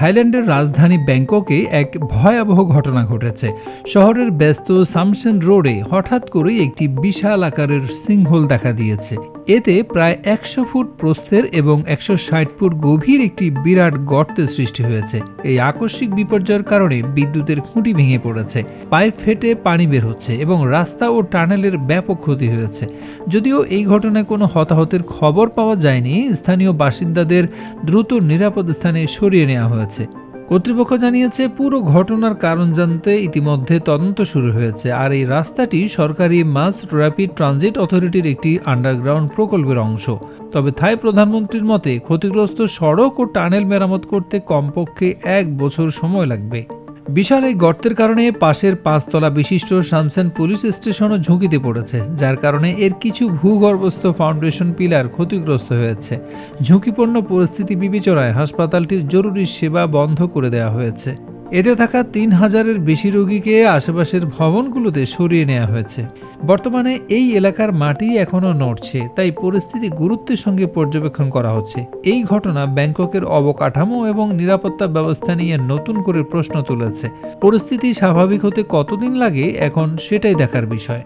থাইল্যান্ডের রাজধানী ব্যাংককে এক ভয়াবহ ঘটনা ঘটেছে। শহরের ব্যস্ত সামসেন রোডে হঠাৎ করেই একটি বিশাল আকারের সিংহল দেখা দিয়েছে। এতে প্রায় একশো ফুট প্রস্থের এবং একশো ষাট ফুট গভীর একটি বিরাট গর্তের সৃষ্টি হয়েছে। এই আকস্মিক বিপর্যয়ের কারণে বিদ্যুতের খুঁটি ভেঙে পড়েছে পাইপ ফেটে পানি বের হচ্ছে এবং রাস্তা ও টানেলের ব্যাপক ক্ষতি হয়েছে। যদিও এই ঘটনায় কোনো হতাহতের খবর পাওয়া যায়নি, স্থানীয় বাসিন্দাদের দ্রুত নিরাপদ স্থানে সরিয়ে নেওয়া হয়েছে। কর্তৃপক্ষ জানিয়েছে, পুরো ঘটনার কারণ জানতে ইতিমধ্যে তদন্ত শুরু হয়েছে আর এই রাস্তাটি সরকারি মাস র্যাপিড ট্রানজিট অথরিটির একটি আন্ডারগ্রাউন্ড প্রকল্পের অংশ। তবে থাই প্রধানমন্ত্রীর মতে, ক্ষতিগ্রস্ত সড়ক ও টানেল মেরামত করতে কমপক্ষে এক বছর সময় লাগবে। বিশাল এই গর্তের কারণে পাশের পাঁচতলা বিশিষ্ট শামসেন পুলিশ স্টেশনও ঝুঁকিতে পড়েছে, যার কারণে এর কিছু ভূগর্ভস্থ ফাউন্ডেশন পিলার ক্ষতিগ্রস্ত হয়েছে। ঝুঁকিপূর্ণ পরিস্থিতি বিবেচনায় হাসপাতালটির জরুরি সেবা বন্ধ করে দেওয়া হয়েছে। এতে থাকা তিন হাজারের বেশি রোগীকে আশেপাশের ভবনগুলোতে সরিয়ে নেওয়া হয়েছে। বর্তমানে এই এলাকার মাটি এখনও নড়ছে, তাই পরিস্থিতি গুরুত্বের সঙ্গে পর্যবেক্ষণ করা হচ্ছে। এই ঘটনা ব্যাংককের অবকাঠামো এবং নিরাপত্তা ব্যবস্থা নিয়ে নতুন করে প্রশ্ন তুলেছে। পরিস্থিতি স্বাভাবিক হতে কতদিন লাগে এখন সেটাই দেখার বিষয়।